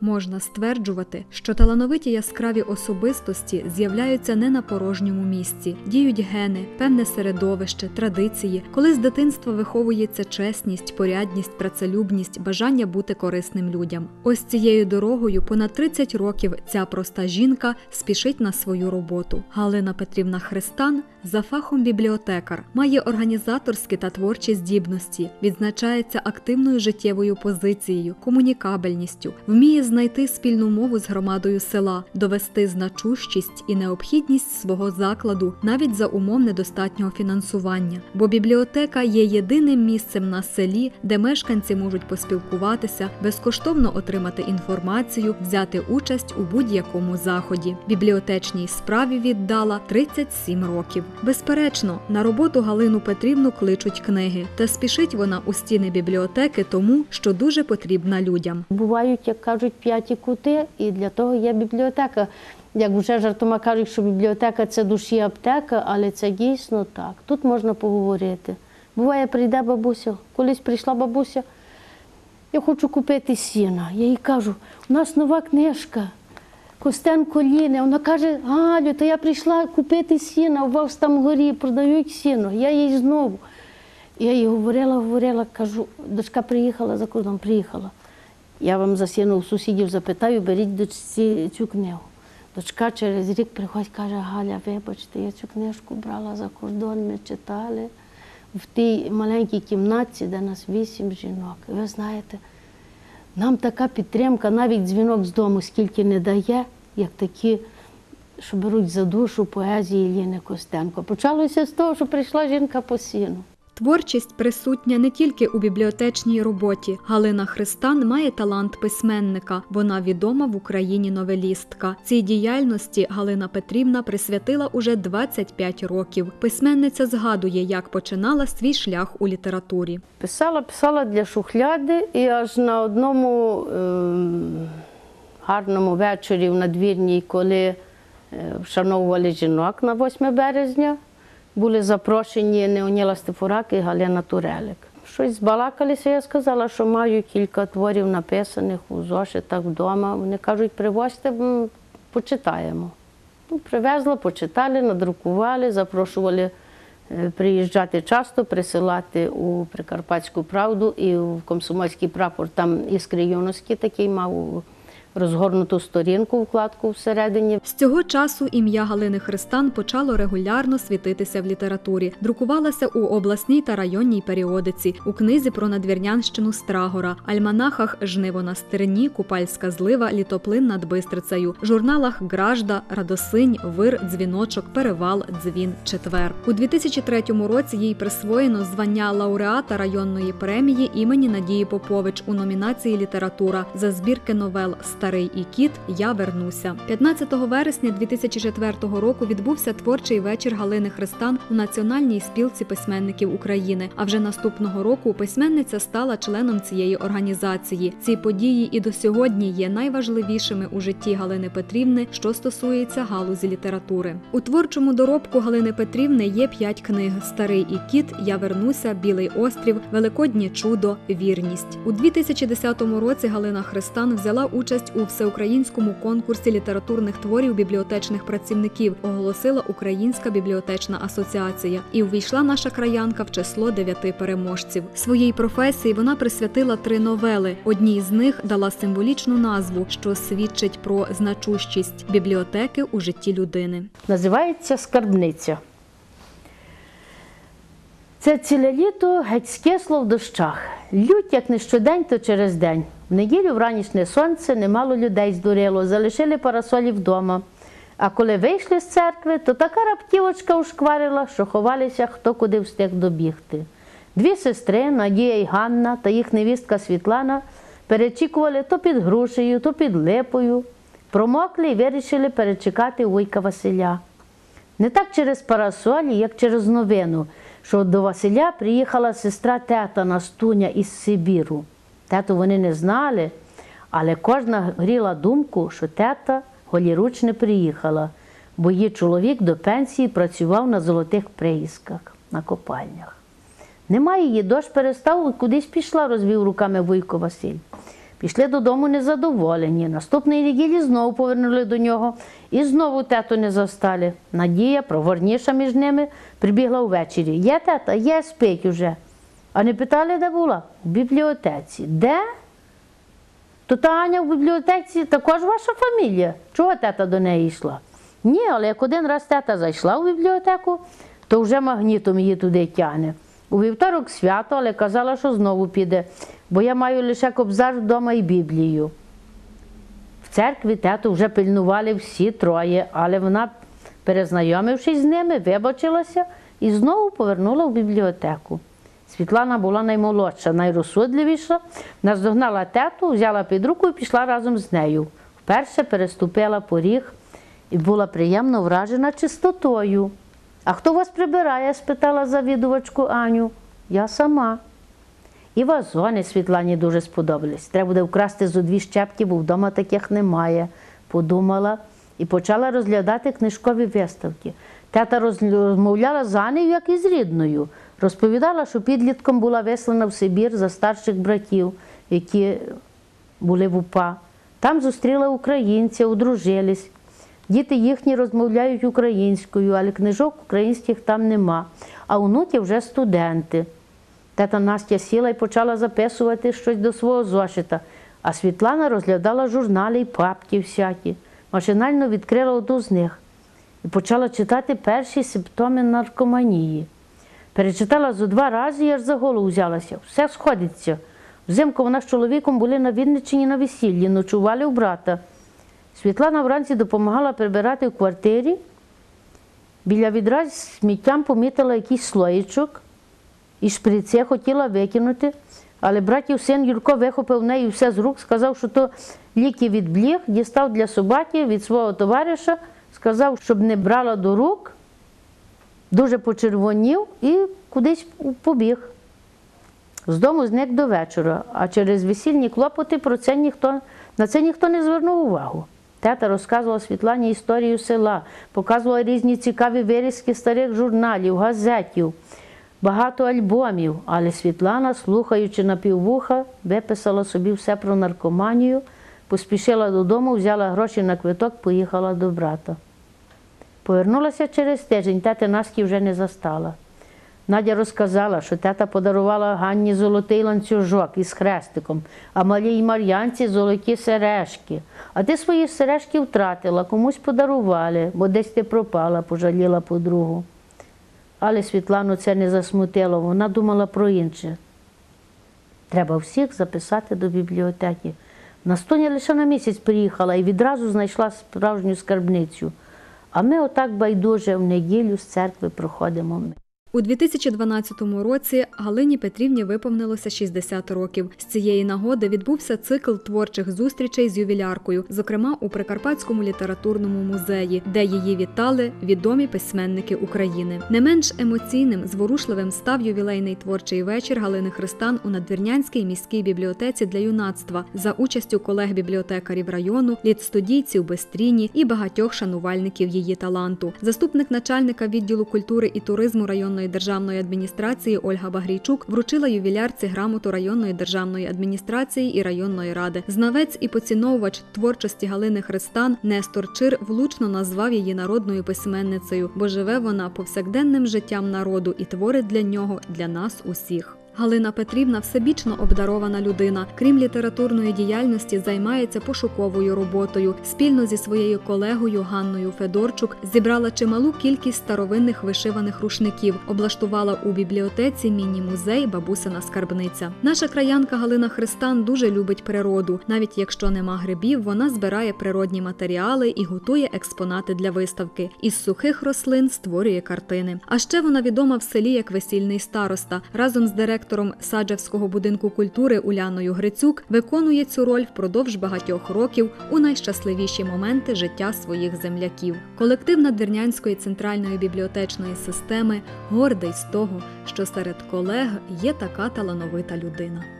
Можна стверджувати, що талановиті яскраві особистості з'являються не на порожньому місці, діють гени, певне середовище, традиції, коли з дитинства виховується чесність, порядність, працелюбність, бажання бути корисним людям. Ось цією дорогою понад 30 років ця проста жінка спішить на свою роботу. Галина Петрівна Христан за фахом бібліотекар, має організаторські та творчі здібності, відзначається активною життєвою позицією, комунікабельністю, вміє знайти спільну мову з громадою села, довести значущість і необхідність свого закладу навіть за умов недостатнього фінансування. Бо бібліотека є єдиним місцем на селі, де мешканці можуть поспілкуватися, безкоштовно отримати інформацію, взяти участь у будь-якому заході. Бібліотечній справі віддала 37 років. Безперечно, на роботу Галину Петрівну кличуть книги, та спішить вона у стіни бібліотеки тому, що дуже потрібна людям. Бувають, як кажуть, п'яті кути, і для того є бібліотека. Як вже жартома кажуть, що бібліотека це душі аптека, але це дійсно так. Тут можна поговорити. Буває, прийде бабуся, колись прийшла бабуся, я хочу купити сіна. Я їй кажу, у нас нова книжка. Костенко Ліни. Вона каже, Галю, то я прийшла купити сіна, у вас там горі продають сіно. Я їй знову. Я їй говорила, говорила, кажу, дочка приїхала за кордон, приїхала. Я вам за сіно у сусідів запитаю, беріть дочці цю книгу. Дочка через рік приходить, каже, Галя, вибачте, я цю книжку брала за кордон, ми читали в тій маленькій кімнатці, де нас вісім жінок. Ви знаєте, нам така підтримка, навіть дзвінок з дому скільки не дає, як такі, що беруть за душу поезії Ліни Костенко. Почалося з того, що прийшла жінка по сіну. Творчість присутня не тільки у бібліотечній роботі. Галина Христан має талант письменника. Вона відома в Україні новелістка. Цій діяльності Галина Петрівна присвятила уже 25 років. Письменниця згадує, як починала свій шлях у літературі. Писала, писала для шухляди, і аж на одному е гарному вечорі в надвірній, коли е вшановували жінок на 8 березня, були запрошені Неоніла Стефурак і Галина Турелик. Щось збалакалися, я сказала, що маю кілька творів написаних у зошитах вдома. Вони кажуть, привозьте, почитаємо. Ну, Привезла, почитали, надрукували, запрошували е, приїжджати часто, присилати у Прикарпатську правду і в Комсомольський прапор. Там іскри юності такий мав розгорнуту сторінку, вкладку всередині. З цього часу ім'я Галини Христан почало регулярно світитися в літературі. Друкувалася у обласній та районній періодиці, у книзі про надвірнянщину Страгора, альманахах Жниво на стерні, Купальська злива, Літоплин над Бистрицею, журналах Гражда, Радосинь, Вир, Дзвіночок, Перевал, Дзвін, Четвер. У 2003 році їй присвоєно звання лауреата районної премії імені Надії Попович у номінації Література за збірки новел Старий і кіт Я вернуся. 15 вересня 2004 року відбувся творчий вечір Галини Христан у Національній спілці письменників України. А вже наступного року письменниця стала членом цієї організації. Ці події і до сьогодні є найважливішими у житті Галини Петрівни, що стосується галузі літератури. У творчому доробку Галини Петрівни є п'ять книг: Старий і кіт, Я вернуся, Білий острів, Великоднє чудо, Вірність. У 2010 році Галина Христан взяла участь у всеукраїнському конкурсі літературних творів бібліотечних працівників, оголосила Українська бібліотечна асоціація, і увійшла наша краянка в число дев'яти переможців. Своїй професії вона присвятила три новели. Одній з них дала символічну назву, що свідчить про значущість бібліотеки у житті людини. Називається скарбниця. Це ціле літо геть скисло в дощах. Лють, як не щодень, то через день. В неділю вранішнє сонце немало людей здурило, залишили парасолі вдома. А коли вийшли з церкви, то така раптівочка ушкварила, що ховалися хто куди встиг добігти. Дві сестри, Надія і Ганна та їх невістка Світлана, перечікували то під грушею, то під липою. Промокли і вирішили перечекати вуйка Василя. Не так через парасолі, як через новину, що до Василя приїхала сестра тета Настуня із Сибіру. Тету вони не знали, але кожна гріла думку, що тета голіруч не приїхала, бо її чоловік до пенсії працював на золотих приїзках, на копальнях. Немає її, дощ перестав, кудись пішла, розвів руками Вуйко Василь. Пішли додому незадоволені. Наступної неділі знову повернули до нього і знову тету не застали. Надія, проворніша між ними, прибігла увечері. Є тета, є, спить уже. А не питали, де була? У бібліотеці. Де? То та Аня в бібліотеці також ваша фамілія. Чого тета до неї йшла? Ні, але як один раз тета зайшла в бібліотеку, то вже магнітом її туди тягне. У вівторок свято, але казала, що знову піде, бо я маю лише кобзар вдома і Біблію. В церкві тету вже пильнували всі троє, але вона, перезнайомившись з ними, вибачилася і знову повернула в бібліотеку. Світлана була наймолодша, найрозсудливіша, наздогнала тету, взяла під руку і пішла разом з нею. Вперше переступила поріг і була приємно вражена чистотою. А хто вас прибирає? спитала завідувачку Аню. Я сама. І вазони Світлані дуже сподобались. Треба буде вкрасти зо дві щепки, бо вдома таких немає. Подумала і почала розглядати книжкові виставки. Тета розмовляла з Анею, як із рідною. Розповідала, що підлітком була вислана в Сибір за старших братів, які були в УПА. Там зустріла українця, одружились. Діти їхні розмовляють українською, але книжок українських там нема. А онуки вже студенти. Тета Настя сіла і почала записувати щось до свого зошита, а Світлана розглядала журнали і папки всякі. Машинально відкрила одну з них і почала читати перші симптоми наркоманії. Перечитала зо два рази і аж за голову взялася. Все сходиться. Взимку вона з чоловіком були на Вінниччині на весіллі, ночували у брата. Світлана вранці допомагала прибирати в квартирі. Біля відра з сміттям помітила якийсь слоєчок і шприце хотіла викинути, але братів син Юрко вихопив в неї все з рук, сказав, що то ліки від бліг, дістав для собаки від свого товариша, сказав, щоб не брала до рук, дуже почервонів і кудись побіг. З дому зник до вечора, а через весільні клопоти про це ніхто, на це ніхто не звернув увагу. Тета розказувала Світлані історію села, показувала різні цікаві вирізки старих журналів, газетів, багато альбомів. Але Світлана, слухаючи на піввуха, виписала собі все про наркоманію, поспішила додому, взяла гроші на квиток, поїхала до брата. Повернулася через тиждень, тети Насті вже не застала. Надя розказала, що тета подарувала Ганні золотий ланцюжок із хрестиком, а малій Мар'янці золоті сережки. А ти свої сережки втратила, комусь подарували, бо десь ти пропала, пожаліла подругу. Але Світлану це не засмутило, вона думала про інше. Треба всіх записати до бібліотеки. Настоня лише на місяць приїхала і відразу знайшла справжню скарбницю. А ми отак байдуже в неділю з церкви проходимо. У 2012 році Галині Петрівні виповнилося 60 років. З цієї нагоди відбувся цикл творчих зустрічей з ювіляркою, зокрема у Прикарпатському літературному музеї, де її вітали відомі письменники України. Не менш емоційним, зворушливим став ювілейний творчий вечір Галини Христан у Надвірнянській міській бібліотеці для юнацтва за участю колег-бібліотекарів району, літстудійців Бестріні і багатьох шанувальників її таланту. Заступник начальника відділу культури і туризму районної державної адміністрації Ольга Багрійчук вручила ювілярці грамоту районної державної адміністрації і районної ради. Знавець і поціновувач творчості Галини Христан Нестор Чир влучно назвав її народною письменницею, бо живе вона повсякденним життям народу і творить для нього для нас усіх. Галина Петрівна всебічно обдарована людина. Крім літературної діяльності, займається пошуковою роботою. Спільно зі своєю колегою Ганною Федорчук зібрала чималу кількість старовинних вишиваних рушників, облаштувала у бібліотеці міні-музей Бабусина скарбниця. Наша краянка Галина Христан дуже любить природу. Навіть якщо нема грибів, вона збирає природні матеріали і готує експонати для виставки. Із сухих рослин створює картини. А ще вона відома в селі як весільний староста. Разом з директором Саджавського будинку культури Уляною Грицюк виконує цю роль впродовж багатьох років у найщасливіші моменти життя своїх земляків. Колектив Надвірнянської центральної бібліотечної системи гордий з того, що серед колег є така талановита людина.